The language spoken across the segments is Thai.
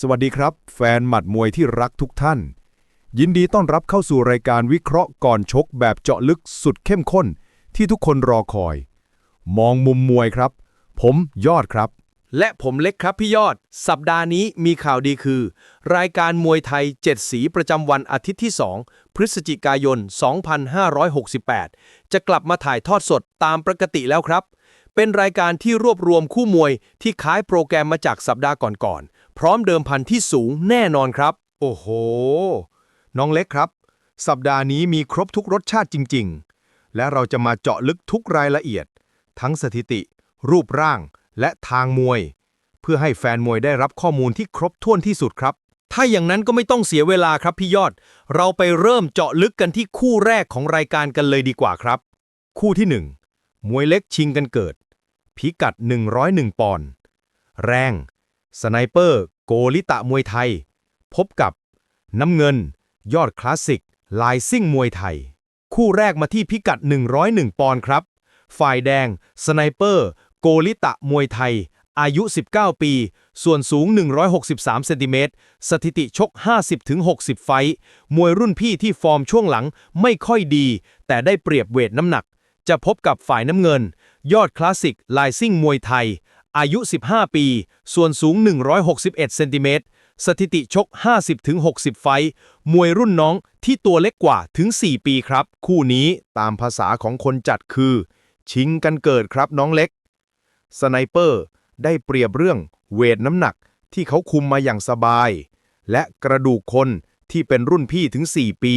สวัสดีครับ แฟนหมัดมวยที่รักทุกท่าน ยินดีต้อนรับเข้าสู่รายการวิเคราะห์ก่อนชกแบบเจาะลึกสุดเข้มข้น ที่ทุกคนรอคอย มองมุมมวยครับ ผมยอดครับ และผมเล็กครับพี่ยอด สัปดาห์นี้มีข่าวดีคือ รายการมวยไทย 7 สีประจำวันอาทิตย์ที่ 2 พฤศจิกายน 2568 จะกลับมาถ่ายทอดสดตามปกติแล้วครับเป็นรายการที่รวบรวมคู่มวยที่คล้ายโปรแกรมมาจากสัปดาห์ก่อน พร้อมเดิมพันที่สูงแน่นอนครับ โอ้โห น้องเล็กครับ สัปดาห์นี้มีครบทุกรสชาติจริง ๆ และเราจะมาเจาะลึกทุกรายละเอียด ทั้งสถิติ รูปร่าง และทางมวย เพื่อให้แฟนมวยได้รับข้อมูลที่ครบถ้วนที่สุดครับ ถ้าอย่างนั้นก็ไม่ต้องเสียเวลาครับพี่ยอด เราไปเริ่มเจาะลึกกันที่คู่แรกของรายการกันเลยดีกว่าครับ คู่ที่ 1 มวยเล็กชิงกันเกิด พิกัด 101 ปอนด์แรง สไนเปอร์ โกลิตะมวยไทย พบกับ น้ำเงิน ยอดคลาสสิก ลายซิ่งมวยไทย คู่แรกมาที่พิกัด 101 ปอนด์ครับ ฝ่ายแดง สไนเปอร์ โกลิตะมวยไทย อายุ 19 ปี ส่วนสูง 163 เซนติเมตร สถิติชก 50-60 ไฟท์มวยรุ่นพี่ที่ฟอร์มช่วงหลังไม่ค่อยดี แต่ได้เปรียบเวทน้ำหนัก จะพบกับฝ่ายน้ำเงิน ยอดคลาสสิก ลายซิ่งมวยไทย อายุ 15 ปี ส่วนสูง 161 เซนติเมตร สถิติชก 50-60 ไฟ มวยรุ่นน้องที่ตัวเล็กกว่าถึง 4 ปีครับ คู่นี้ตามภาษาของคนจัดคือ ชิงกันเกิดครับน้องเล็ก สไนเปอร์ ได้เปรียบเรื่องเวทน้ำหนักที่เขาคุมมาอย่างสบาย และกระดูกคนที่เป็นรุ่นพี่ถึง 4 ปี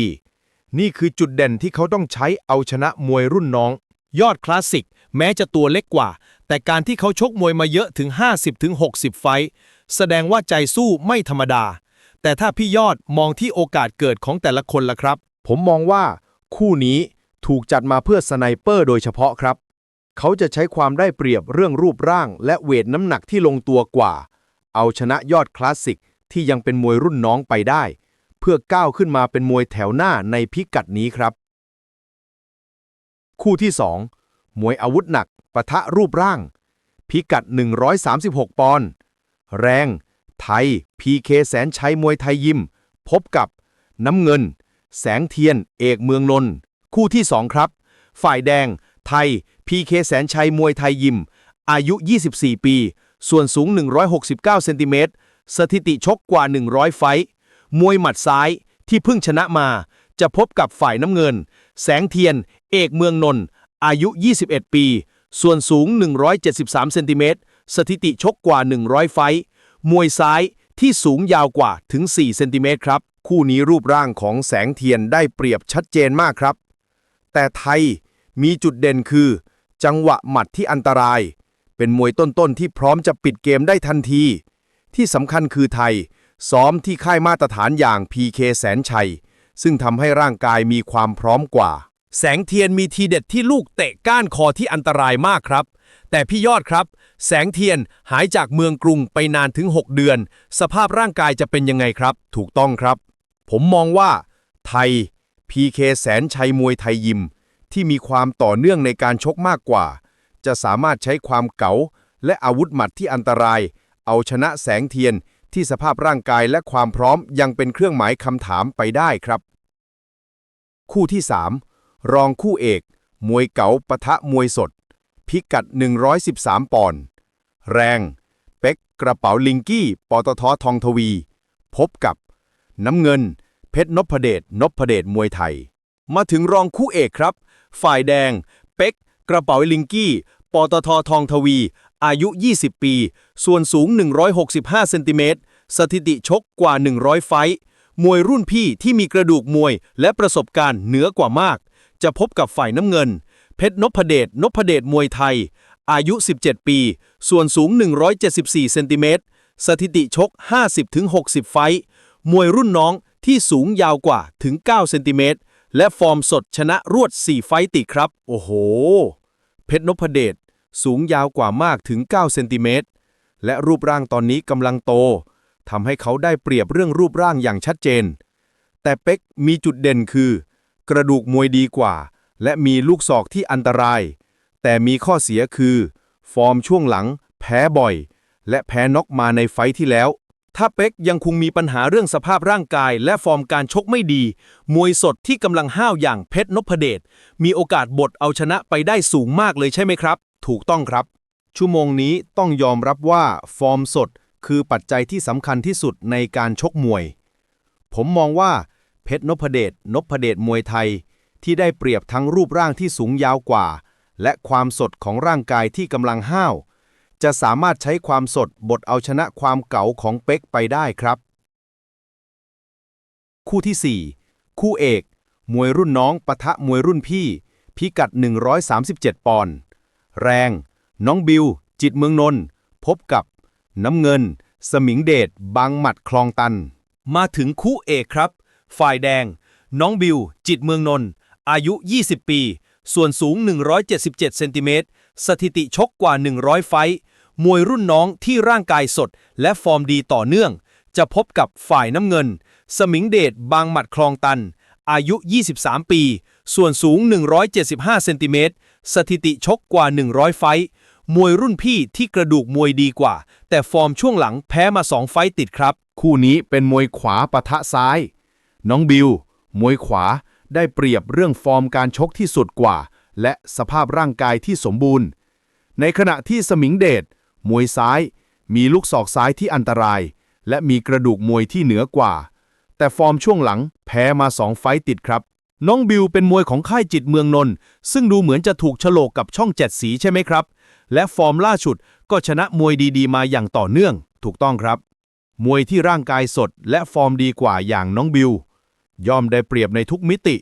นี่คือจุดเด่นที่เขาต้องใช้เอาชนะมวยรุ่นน้อง ยอดคลาสสิก แม้จะตัวเล็กกว่า แต่การที่เขาชกมวยมาเยอะถึง 50-60 ไฟท์แสดงว่าใจสู้ไม่ธรรมดา แต่ถ้าพี่ยอดมองที่โอกาสเกิดของแต่ละคนล่ะครับ ผมมองว่า คู่นี้ถูกจัดมาเพื่อสไนเปอร์โดยเฉพาะครับ เขาจะใช้ความได้เปรียบเรื่องรูปร่าง และเวทน้ำหนักที่ลงตัวกว่า เอาชนะยอดคลาสสิกที่ยังเป็นมวยรุ่นน้องไปได้ เพื่อก้าวขึ้นมาเป็นมวยแถวหน้าในพิกัดนี้ครับ คู่ที่ 2 มวยอาวุธหนักปะทะรูปร่าง พิกัด 136 ปอนด์ แรง ไทย PK แสนชัยมวยไทยยิม พบกับ น้ำเงิน แสงเทียน เอกเมืองนนท์คู่ที่ 2 ครับ ฝ่ายแดง ไทย PK แสนชัยมวยไทยยิม อายุ 24 ปี ส่วนสูง 169 เซนติเมตร สถิติชกกว่า 100 ไฟท์มวยหมัดซ้ายที่เพิ่งชนะมา จะพบกับฝ่ายน้ำเงิน แสงเทียน เอกเมืองนนท์ อายุ 21 ปี ส่วนสูง 173 เซนติเมตร สถิติชกกว่า 100 ไฟท์มวยซ้ายที่สูงยาวกว่าถึง 4 เซนติเมตรครับ คู่นี้รูปร่างของแสงเทียนได้เปรียบชัดเจนมากครับ แต่ไทยมีจุดเด่นคือ จังหวะหมัดที่อันตราย เป็นมวยต้นๆที่พร้อมจะปิดเกมได้ทันที ที่สำคัญคือไทย ซ้อมที่ค่ายมาตรฐานอย่าง PK แสนชัย ซึ่งทำให้ร่างกายมีความพร้อมกว่า แสงเทียนมีทีเด็ดที่ลูกเตะก้านคอที่อันตรายมากครับ แต่พี่ยอดครับ แสงเทียนหายจากเมืองกรุงไปนานถึง 6 เดือน สภาพร่างกายจะเป็นยังไงครับ ถูกต้องครับ ผมมองว่า ไทย PK แสนชัยมวยไทยยิม ที่มีความต่อเนื่องในการชกมากกว่า จะสามารถใช้ความเก๋าและอาวุธหมัดที่อันตราย เอาชนะแสงเทียนที่สภาพร่างกายและความพร้อมยังเป็นเครื่องหมายคำถามไปได้ครับ คู่ที่3 รองคู่เอก มวยเก๋าปะทะมวยสด พิกัด 113 ปอนด์แรง เป็กกระเป๋าลิงกี้ ปตททองทวี พบกับ น้ำเงิน เพชรนพเดชนพเดชมวยไทย มาถึงรองคู่เอกครับ ฝ่ายแดง เป็กกระเป๋าลิงกี้ ปตททองทวี อายุ 20 ปี ส่วนสูง 165 เซนติเมตร สถิติชกกว่า 100 ไฟมวยรุ่นพี่ที่มีกระดูกมวยและประสบการณ์เหนือกว่ามาก จะพบกับฝ่ายน้ำเงิน เพชรนพเดชนพเดชมวยไทย อายุ 17 ปี ส่วนสูง 174 เซนติเมตร สถิติชก 50-60 ไฟท์มวยรุ่นน้องที่สูงยาวกว่าถึง 9 เซนติเมตร และฟอร์มสดชนะรวด 4 ไฟต์ติครับ โอ้โห เพชรนพเดชสูงยาวกว่ามากถึง 9 เซนติเมตร และรูปร่างตอนนี้กำลังโตทำให้เขาได้เปรียบเรื่องรูปร่างอย่างชัดเจน แต่เป็กมีจุดเด่นคือ กระดูกมวยดีกว่า และมีลูกศอกที่อันตราย แต่มีข้อเสียคือ ฟอร์มช่วงหลัง แพ้บ่อย และแพ้น็อกมาในไฟที่แล้ว ถ้าเป็กยังคงมีปัญหาเรื่องสภาพร่างกาย และฟอร์มการชกไม่ดี มวยสดที่กำลังห้าวอย่างเพชรนพเดชมีโอกาสบดเอาชนะไปได้สูงมากเลยใช่ไหมครับ ถูกต้องครับ ชั่วโมงนี้ต้องยอมรับว่าฟอร์มสดคือปัจจัยที่สำคัญที่สุดในการชกมวย ผมมองว่า เพชรนพเดชนพเดชมวยไทย ที่ได้เปรียบทั้งรูปร่างที่สูงยาวกว่า และความสดของร่างกายที่กำลังห้าว จะสามารถใช้ความสดบดเอาชนะความเก๋าของเป็กไปได้ครับ คู่ที่ 4 คู่เอก มวยรุ่นน้องปะทะมวยรุ่นพี่ พิกัด 137 ปอนด์แรง น้องบิว จิตเมืองนนทพบกับ น้ำเงิน สมิงเดชบางหมัดคลองตัน มาถึงคู่เอกครับ ฝ่ายแดง น้องบิว จิตเมืองนนท์อายุ 20 ปี ส่วนสูง 177 เซนติเมตร สถิติชกกว่า 100 ไฟท์มวยรุ่นน้องที่ร่างกายสดและฟอร์มดีต่อเนื่อง จะพบกับฝ่ายน้ำเงิน สมิงเดชบางหมัดคลองตัน อายุ 23 ปี ส่วนสูง 175 เซนติเมตร สถิติชกกว่า 100 ไฟท์มวยรุ่นพี่ที่กระดูกมวยดีกว่า แต่ฟอร์มช่วงหลังแพ้มา2ไฟท์ติดครับ คู่นี้เป็นมวยขวาปะทะซ้าย น้องบิว มวยขวา ได้เปรียบเรื่องฟอร์มการชกที่สุดกว่า และสภาพร่างกายที่สมบูรณ์ ในขณะที่สมิงเดช มวยซ้าย มีลูกศอกซ้ายที่อันตราย และมีกระดูกมวยที่เหนือกว่า แต่ฟอร์มช่วงหลังแพ้มาสองไฟต์ติดครับ น้องบิวเป็นมวยของค่ายจิตเมืองนนท์ซึ่งดูเหมือนจะถูกฉลกกับช่องเจ็ดสีใช่ไหมครับ และฟอร์มล่าสุดก็ชนะมวยดีๆ มาอย่างต่อเนื่อง ถูกต้องครับมวยที่ร่างกายสดและฟอร์มดีกว่าอย่างน้องบิว ย่อมได้เปรียบในทุกมิติ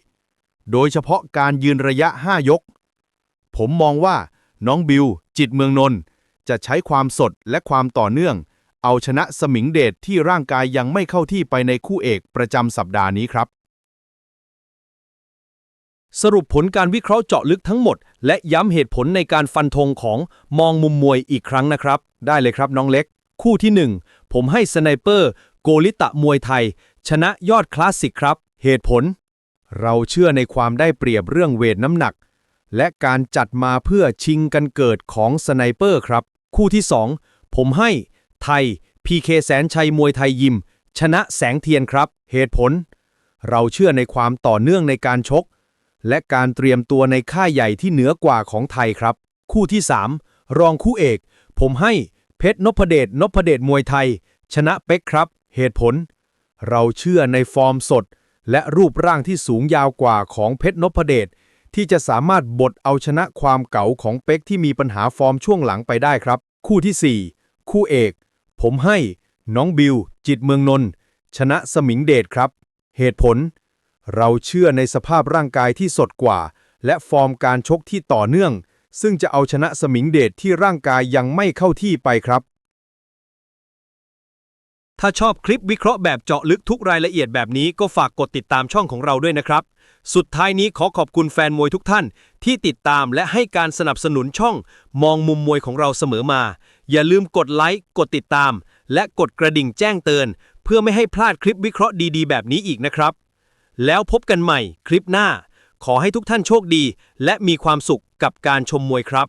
โดยเฉพาะการยืนระยะ 5 ยก ผมมองว่าน้องบิว จิตเมืองนนท์จะใช้ความสดและความต่อเนื่อง เอาชนะสมิงเดชที่ร่างกายยังไม่เข้าที่ไปในคู่เอกประจำสัปดาห์นี้ครับ สรุปผลการวิเคราะห์เจาะลึกทั้งหมด และย้ำเหตุผลในการฟันธงของมองมุมมวยอีกครั้งนะครับ ได้เลยครับน้องเล็ก คู่ที่ 1 ผมให้สไนเปอร์ โกลิตะมวยไทย ชนะยอดคลาสสิกครับ เหตุผล เราเชื่อในความได้เปรียบเรื่องเวทน้ำหนัก และการจัดมาเพื่อชิงกันเกิดของสไนเปอร์ครับ คู่ที่ 2 ผมให้ไทยพีเคแสนชัยมวยไทยยิม ชนะแสงเทียนครับ เหตุผล เราเชื่อในความต่อเนื่องในการชก และการเตรียมตัวในค่ายใหญ่ที่เหนือกว่าของไทยครับ คู่ที่ 3 รองคู่เอก ผมให้เพชรนพเดชนพเดชมวยไทย ชนะเป็กครับ เหตุผล เราเชื่อในฟอร์มสด และรูปร่างที่สูงยาวกว่าของเพชรนพเดชที่จะสามารถบดเอาชนะความเก๋าของเป็กที่มีปัญหาฟอร์มช่วงหลังไปได้ครับ คู่ที่ 4 คู่เอก ผมให้ น้องบิว จิตเมืองนนท์ชนะสมิงเดชครับ เหตุผล เราเชื่อในสภาพร่างกายที่สดกว่า และฟอร์มการชกที่ต่อเนื่อง ซึ่งจะเอาชนะสมิงเดชที่ร่างกายยังไม่เข้าที่ไปครับ ถ้าชอบคลิปวิเคราะห์แบบเจาะลึกทุกรายละเอียดแบบนี้ก็ฝากกดติดตามช่องของเราด้วยนะครับ สุดท้ายนี้ขอขอบคุณแฟนมวยทุกท่าน ที่ติดตามและให้การสนับสนุนช่อง มองมุมมวยของเราเสมอมา อย่าลืมกดไลค์กดติดตาม และกดกระดิ่งแจ้งเตือน เพื่อไม่ให้พลาดคลิปวิเคราะห์ดีๆ แบบนี้อีกนะครับ แล้วพบกันใหม่คลิปหน้า ขอให้ทุกท่านโชคดี และมีความสุขกับการชมมวยครับ